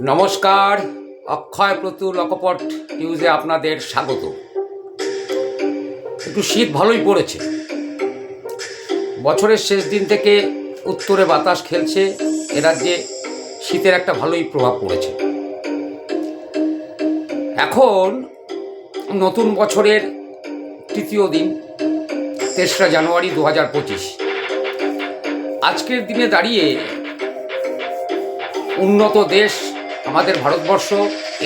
নমস্কার, অক্ষয় প্রতুল অকপট নিউজে আপনাদের স্বাগত। একটু শীত ভালোই পড়েছে। বছরের শেষ দিন থেকে উত্তরে বাতাস খেলছে, এ রাজ্যে শীতের একটা ভালোই প্রভাব পড়েছে। এখন নতুন বছরের তৃতীয় দিন, তেসরা জানুয়ারি দু হাজার পঁচিশ। আজকের দিনে দাঁড়িয়ে উন্নত দেশ আমাদের ভারতবর্ষ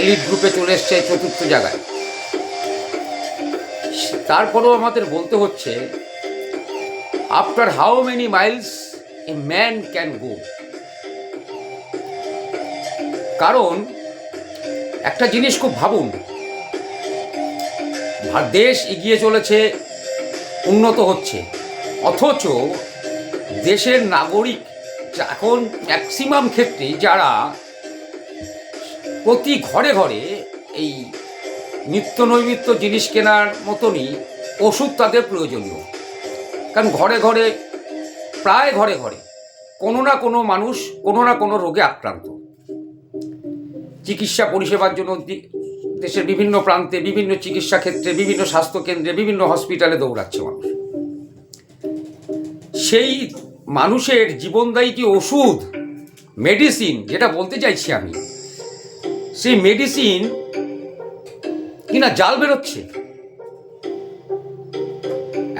এলিট গ্রুপে চলে এসছে চতুর্থ জায়গায়। তারপরেও আমাদের বলতে হচ্ছে after how many miles a man can go কারণ একটা জিনিস খুব ভাবুন দেশ এগিয়ে চলেছে, উন্নত হচ্ছে, অথচ দেশের নাগরিক, এখন ম্যাক্সিমাম ক্ষেত্রে যারা প্রতি ঘরে ঘরে এই নিত্য নৈমিত্য জিনিস কেনার মতনই ওষুধ তাদের প্রয়োজনীয়। কারণ ঘরে ঘরে, প্রায় ঘরে ঘরে কোনো না কোনো মানুষ কোনো না কোনো রোগে আক্রান্ত। চিকিৎসা পরিষেবার জন্য দেশের বিভিন্ন প্রান্তে বিভিন্ন চিকিৎসা ক্ষেত্রে, বিভিন্ন স্বাস্থ্যকেন্দ্রে বিভিন্ন হসপিটালে দৌড়াচ্ছে মানুষ। সেই মানুষের জীবনদায়ী যে ওষুধ, মেডিসিন, যেটা বলতে চাইছি আমি সেই মেডিসিন কিনা জাল বেরোচ্ছে।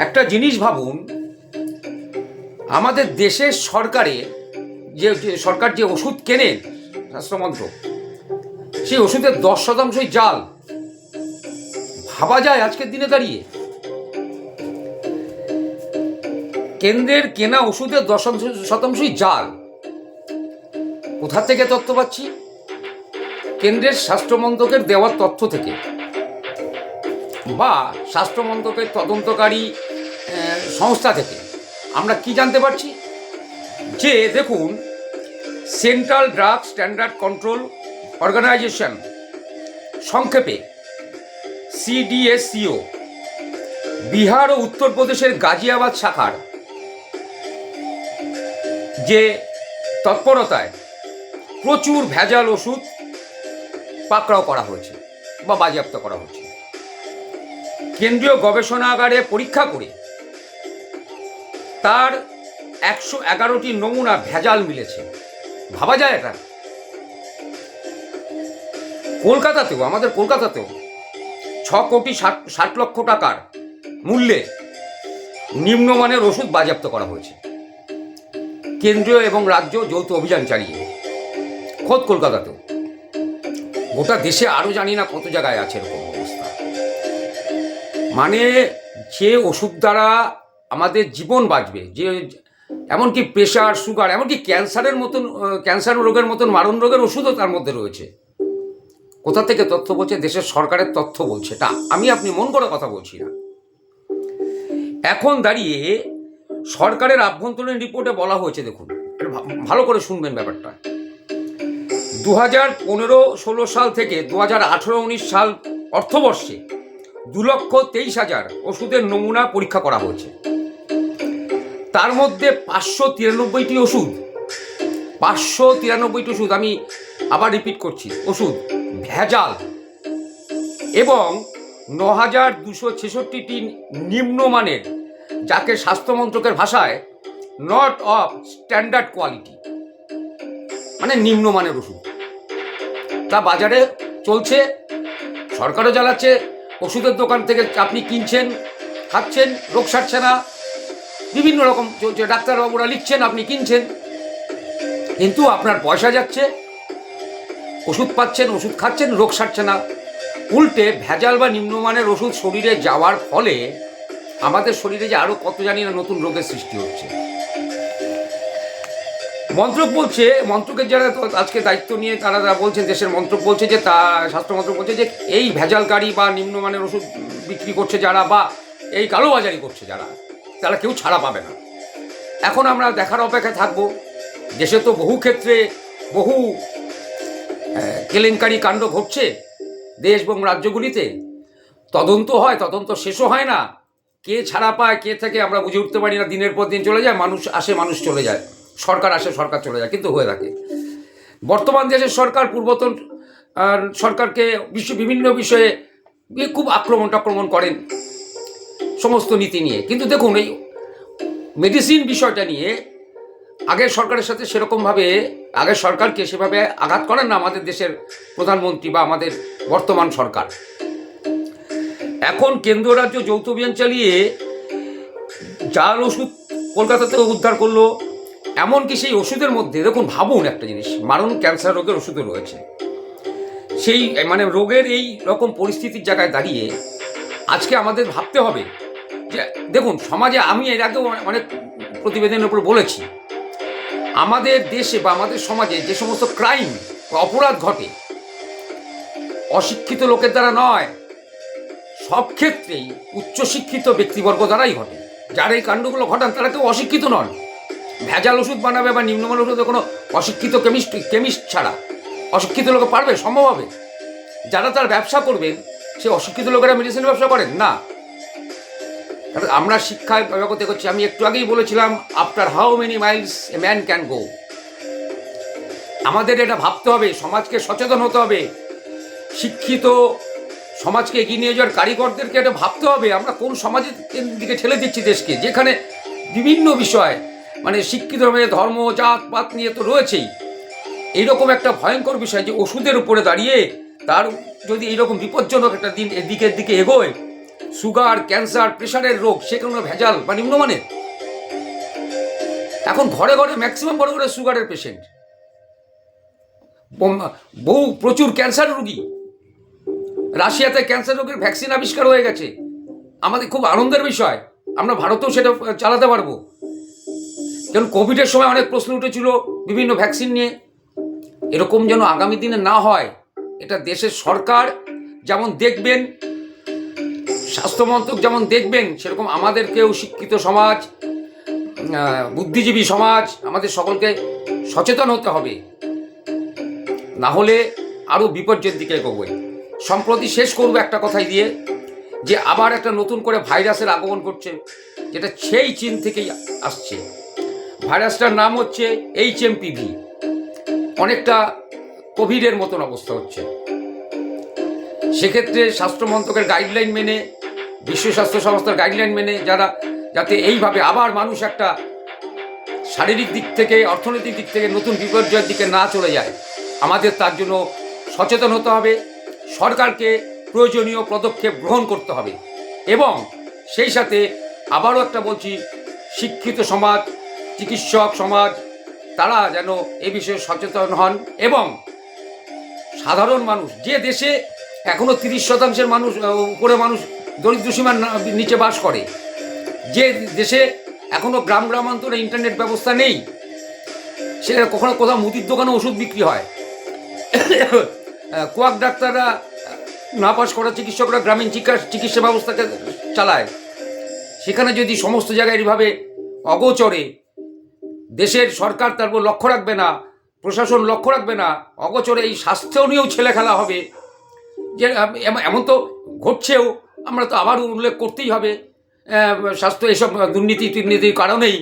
একটা জিনিস ভাবুন, আমাদের দেশের সরকারে যে সরকার যে ওষুধ কেনে স্বাস্থ্যমন্ত্রক সেই ওষুধের দশ শতাংশই জাল। ভাবা যায় আজকের দিনে দাঁড়িয়ে। কেন্দ্রের কেনা ওষুধের দশ শতাংশই জাল। কোথা থেকে তথ্য পাচ্ছি? কেন্দ্রের স্বাস্থ্য মন্ত্রকের দেওয়ার তথ্য থেকে বা স্বাস্থ্য মন্ত্রকের তদন্তকারী সংস্থা থেকে আমরা কি জানতে পারছি? যে দেখুন, central drug standard control organisation সংক্ষেপে সিডিএসসিও বিহার ও উত্তরপ্রদেশের গাজিয়াবাদ শাখার যে তৎপরতায় প্রচুর ভেজাল ওষুধ পাকড়াও করা হয়েছে বা বাজেয়াপ্ত করা হয়েছে। কেন্দ্রীয় গবেষণাগারে পরীক্ষা করে তার একশো এগারোটি নমুনা ভেজাল মিলেছে। ভাবা যায় এটা? কলকাতাতেও, আমাদের কলকাতাতেও ছ কোটি ষাট ষাট লক্ষ টাকার মূল্যে নিম্নমানের ওষুধ বাজেয়াপ্ত করা হয়েছে। কেন্দ্রীয় এবং রাজ্য যৌথ অভিযান চালিয়ে। খোদ কলকাতাতেও। গোটা দেশে আরও জানি না কত জায়গায় আছে এরকম অবস্থা। মানে যে ওষুধ দ্বারা আমাদের জীবন বাঁচবে, যে এমনকি প্রেশার সুগার এমনকি ক্যান্সারের মতন ক্যান্সার রোগের মতন মারণ রোগের ওষুধও তার মধ্যে রয়েছে। কোথা থেকে তথ্য বলছে? দেশের সরকারের তথ্য বলছে। তা আমি আপনি মন করে কথা বলছি না। এখন দাঁড়িয়ে সরকারের আভ্যন্তরীণ রিপোর্টে বলা হয়েছে, দেখুন। ভালো করে শুনবেন ব্যাপারটা। দু হাজার পনেরো, ষোলো সাল থেকে দু হাজার আঠেরো, উনিশ সাল অর্থবর্ষে দু লক্ষ তেইশ হাজার ওষুধের নমুনা পরীক্ষা করা হয়েছে। তার মধ্যে পাঁচশো তিরানব্বইটি ওষুধ, পাঁচশো তিরানব্বইটি ওষুধ, আমি আবার রিপিট করছি, ওষুধ ভেজাল এবং ন হাজার দুশো ছেষট্টিটি নিম্নমানের, যাকে স্বাস্থ্যমন্ত্রকের ভাষায় নট অফ স্ট্যান্ডার্ড কোয়ালিটি মানে নিম্নমানের ওষুধ। তা বাজারে চলছে। সরকারও জ্বালাচ্ছে। ওষুধের দোকান থেকে আপনি কিনছেন, খাচ্ছেন রোগ সারছে না বিভিন্ন রকম চলছে ডাক্তারবাবুরা লিখছেন, আপনি কিনছেন। কিন্তু আপনার পয়সা যাচ্ছে। ওষুধ পাচ্ছেন, ওষুধ খাচ্ছেন রোগ সারছে না উল্টে ভেজাল বা নিম্নমানের ওষুধ শরীরে যাওয়ার ফলে আমাদের শরীরে যে আরও কত জানি না নতুন রোগের সৃষ্টি হচ্ছে। মন্ত্রক বলছে, মন্ত্রকের যারা আজকে দায়িত্ব নিয়ে তারা যারা বলছেন দেশের মন্ত্রক বলছে যে, তা স্বাস্থ্য মন্ত্রক বলছে যে, এই ভেজালকারী বা নিম্নমানের ওষুধ বিক্রি করছে যারা বা এই কালোবাজারি করছে যারা, তারা কেউ ছাড়া পাবে না। এখন আমরা দেখার অপেক্ষায় থাকব। দেশে তো বহু ক্ষেত্রে বহু কেলেঙ্কারি কাণ্ড ঘটছে দেশ এবং রাজ্যগুলিতে। তদন্ত হয়, তদন্ত শেষও হয় না। কে ছাড়া পায়, কে থেকে আমরা বুঝে উঠতে পারি না, দিনের পর দিন চলে যায়, মানুষ আসে, মানুষ চলে যায়। সরকার আসে, সরকার চলে যায়, কিন্তু হয়ে থাকে। বর্তমান দেশের সরকার পূর্বতন সরকারকে বিশ্ব, বিভিন্ন বিষয়ে খুব আক্রমণ টাক্রমণ করেন সমস্ত নীতি নিয়ে। কিন্তু দেখুন, এই মেডিসিন বিষয়টা নিয়ে আগের সরকারের সাথে সেরকমভাবে, আগের সরকারকে সেভাবে আঘাত করেন না আমাদের দেশের প্রধানমন্ত্রী বা আমাদের বর্তমান সরকার। এখন কেন্দ্র রাজ্য যৌথ অভিযান চালিয়ে, জাল ওষুধ কলকাতাতে উদ্ধার করল এমনকি সেই ওষুধের মধ্যে, দেখুন, ভাবুন একটা জিনিস, মারণ ক্যান্সার রোগের ওষুধও রয়েছে। সেই মানে রোগের এই রকম পরিস্থিতির জায়গায় দাঁড়িয়ে আজকে আমাদের ভাবতে হবে যে, দেখুন, সমাজে আমি এর আগেও অনেক প্রতিবেদনের উপর বলেছি, আমাদের দেশে বা আমাদের সমাজে যে সমস্ত ক্রাইম বা অপরাধ ঘটে, অশিক্ষিত লোকের দ্বারা নয়, সব ক্ষেত্রেই উচ্চশিক্ষিত ব্যক্তিবর্গ দ্বারাই ঘটে। যারা এই কাণ্ডগুলো ঘটান, তারা কেউ অশিক্ষিত নন। ভেজাল ওষুধ বানাবে বা নিম্নমান ওষুধে কোনো অশিক্ষিত কেমিস্ট কেমিস্ট ছাড়া। অশিক্ষিত লোকে পারবে? সম্ভব হবে। যারা তার ব্যবসা করবেন সে অশিক্ষিত লোকেরা মেডিসিন ব্যবসা করেন? না। আমরা শিক্ষায় জগতে করছি। আমি একটু আগেই বলেছিলাম after how many miles a man can go আমাদের এটা ভাবতে হবে, সমাজকে সচেতন হতে হবে। শিক্ষিত সমাজকে এগিয়ে নিয়ে যাওয়ার কারিগরদেরকে এটা ভাবতে হবে, আমরা কোন সমাজের দিকে ঠেলে দিচ্ছি দেশকে? যেখানে বিভিন্ন বিষয় মানে শিক্ষিত ধর্ম জাত পাত নিয়ে তো রয়েছেই। এইরকম একটা ভয়ঙ্কর বিষয় যে ওষুধের উপরে দাঁড়িয়ে তার যদি এইরকম বিপজ্জনক একটা দিন এদিকের দিকে এগোয়, সুগার, ক্যান্সার, প্রেশারের রোগ, সে কোনো ভেজাল বা নিম্নমানের? এখন ঘরে ঘরে ম্যাক্সিমাম ঘরে ঘরে সুগারের পেশেন্ট। বহু প্রচুর ক্যান্সার রোগী। রাশিয়াতে ক্যান্সার রোগের ভ্যাকসিন আবিষ্কার হয়ে গেছে। আমাদের খুব আনন্দের বিষয়। আমরা ভারতেও সেটা চালাতে পারব। যেমন কোভিডের সময় অনেক প্রশ্ন উঠেছিল বিভিন্ন ভ্যাকসিন নিয়ে। এরকম যেন আগামী দিনে না হয়, এটা দেশের সরকার যেমন দেখবেন স্বাস্থ্যমন্ত্রক যেমন দেখবেন, সেরকম আমাদেরকেও শিক্ষিত সমাজ বুদ্ধিজীবী সমাজ, আমাদের সকলকে সচেতন হতে হবে। না হলে আরও বিপর্যয়ের দিকে এগোবে। সম্প্রতি শেষ করব একটা কথাই দিয়ে, যে আবার একটা নতুন করে ভাইরাসের আগমন করছে যেটা সেই চীন থেকেই আসছে। ভাইরাসটার নাম হচ্ছে এইচ এমপিভি অনেকটা কোভিডের মতন অবস্থা হচ্ছে। সেক্ষেত্রে স্বাস্থ্য মন্ত্রকের গাইডলাইন মেনে, বিশ্ব স্বাস্থ্য সংস্থার গাইডলাইন মেনে যারা, যাতে এইভাবে আবার মানুষ একটা শারীরিক দিক থেকে, অর্থনৈতিক দিক থেকে নতুন বিপর্যয়ের দিকে না চলে যায়, আমাদের তার জন্য সচেতন হতে হবে। সরকারকে প্রয়োজনীয় পদক্ষেপ গ্রহণ করতে হবে। এবং সেই সাথে আবারও একটা বলছি, শিক্ষিত সমাজ চিকিৎসক সমাজ, তারা যেন এ বিষয়ে সচেতন হন এবং সাধারণ মানুষ, যে দেশে এখনও তিরিশ শতাংশের মানুষ উপরে মানুষ দরিদ্র সীমার নিচে বাস করে, যে দেশে এখনও গ্রাম গ্রামান্তরে ইন্টারনেট ব্যবস্থা নেই সে কখনো কোথাও মুদির দোকানে ওষুধ বিক্রি হয়। কোয়াক ডাক্তাররা না পাস করা চিকিৎসকরা গ্রামীণ চিকিৎসা ব্যবস্থাকে চালায়। সেখানে যদি সমস্ত জায়গায় এইভাবে অগোচরে দেশের সরকার তার উপর লক্ষ্য রাখবে না, প্রশাসন লক্ষ্য রাখবে না, অগোচরে এই স্বাস্থ্য নিয়েও ছেলে খেলা হবে। যে এমন তো ঘটছেও, আমরা তো আবার উল্লেখ করতেই হবে স্বাস্থ্য এসব দুর্নীতি দুর্নীতির কারণেই।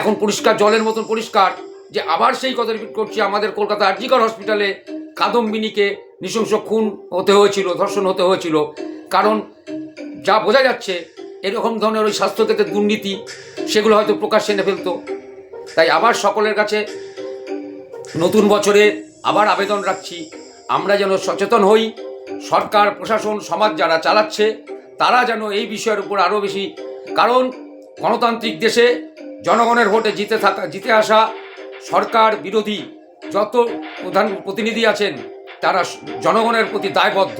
এখন পরিষ্কার, জলের মতন পরিষ্কার, যে আবার সেই কথা রিপিট করছি, আমাদের কলকাতা আরজিকর হসপিটালে কাদম্বিনীকে নৃশংস খুন হতে হয়েছিল, ধর্ষণ হতে হয়েছিল। কারণ যা বোঝা যাচ্ছে, এরকম ধরনের ওই স্বাস্থ্যক্ষেত্রে দুর্নীতি, সেগুলো হয়তো প্রকাশ্যে এনে ফেলতো। তাই আবার সকলের কাছে নতুন বছরে আবার আবেদন রাখছি। আমরা যেন সচেতন হই, সরকার, প্রশাসন, সমাজ যারা চালাচ্ছে, তারা যেন এই বিষয়ের উপর আরও বেশি, কারণ গণতান্ত্রিক দেশে জনগণের ভোটে জিতে থাকা, জিতে আসা সরকার বিরোধী যত প্রধান প্রতিনিধি আছেন, তারা জনগণের প্রতি দায়বদ্ধ।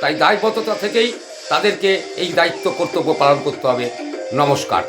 তাই দায়বদ্ধতা থেকেই তাদেরকে এই দায়িত্ব, কর্তব্য পালন করতে হবে। নমস্কার।